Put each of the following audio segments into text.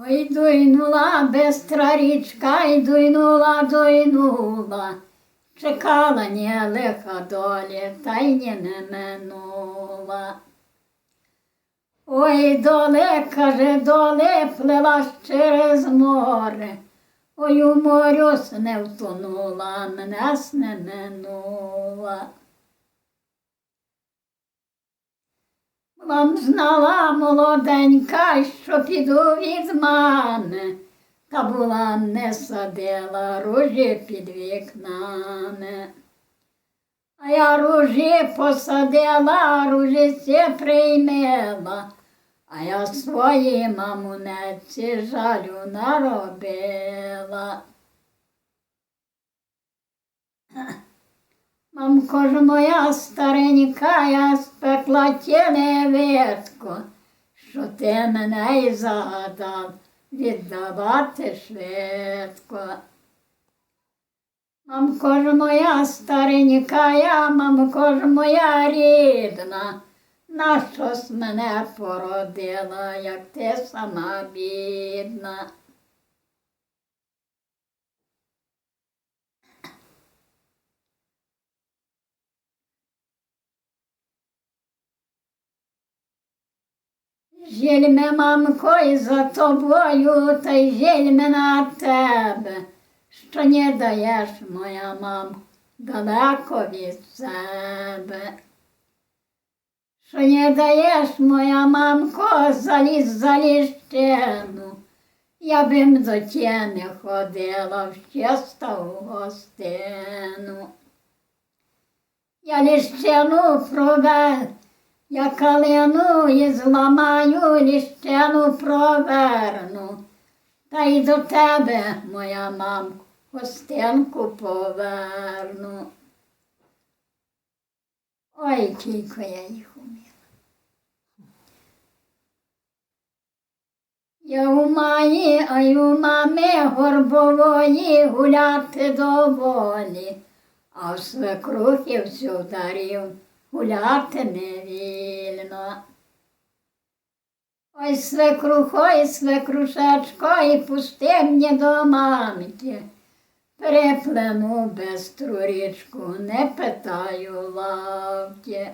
Ой, дуйнула бестра річка, й дуйнула, дуйнула. Чекала не лиха долі, та й не минула. Ой, доле, каже, доле, плила ж через море. Ой, у морю не втонула, мене не минула. Вам знала молоденька, що піду від мами, та була не садила ружі під вікнами. А я ружі посадила, ружі се приймела, а я своїй мамунеці жалю наробила. Мамко ж моя старенька, я спекла тілевитку, що ти мене й загадав віддавати швидко. Мамко ж моя старенька, я, мамко ж моя рідна, нащо ж мене породила, як ти сама бідна. Жільме, мамко, і за тобою, та й жільме на тебе, що не даєш, моя мам, далеко від себе. Що не даєш, моя мамко, заліз за ліщину, я бим до тіни ходила в чисту гостину. Я ліщину проведу, я калину і зламаю, ліщину проверну, та й до тебе, моя мамко, гостинку поверну. Ой, кілько я їх уміла. Я у маї, а й у мами горбової гуляти доволі, а в свекрухи всю дарів гуляти не вільно. Ой, свекрухо, ой, свекрушечко, і пусти мені до мамки. Переплену бестру річку, не питаю лавки.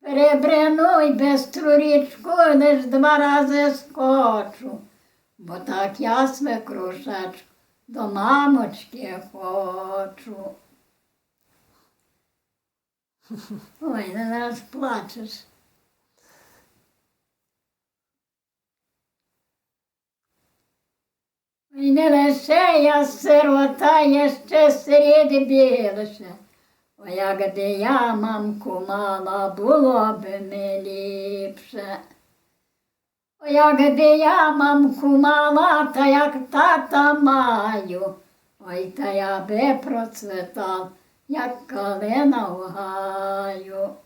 Перебрену й бестру річку, лиш два рази скочу, бо так я свекрушечко до мамочки хочу. Ой, не зараз плачеш. Ой, не лише я сирота, я ще серед більше. О, якби я мамку мала, було би ми ліпше. О, якби я мамку мала, та як тата маю, ой, та я би процвітав Як калина в гаю.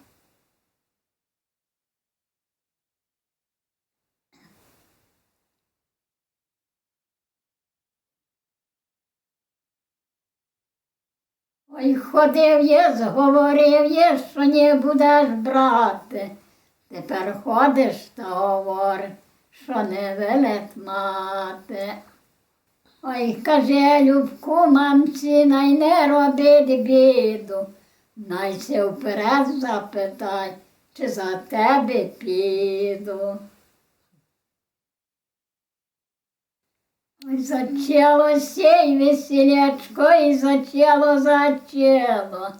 Ой, ходив є, зговорив є, що не будеш брати. Тепер ходиш та говориш, що не велет мати. Ой, каже, Любку, мамці, най не робить біду, най се вперед запитай, чи за тебе піду. Ой, зачало сей весілячко, і зачало, зачало.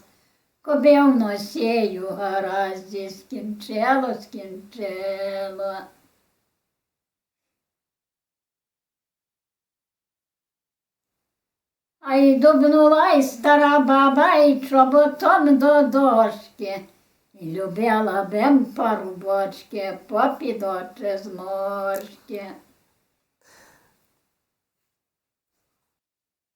Коби в носею гаразді скінчило, скінчило. А й дубнула й стара баба й чоботом до дошки. І любила бим парубочки попід очі зморшки.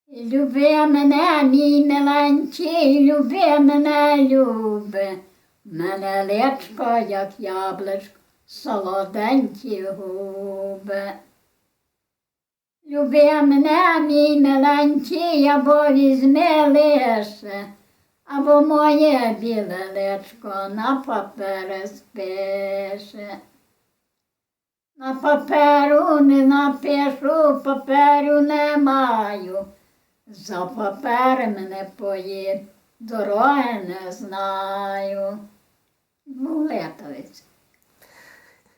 І люби мене, мій миленький, люби мене, люби. Мене личко, як яблучко, солоденькі губи. Люби мене, мій миленький, або візьми лише, або моє біле личко на папери спише. На паперу не напишу, паперу не маю. За папер мене поїд, дороги не знаю. Булетовець.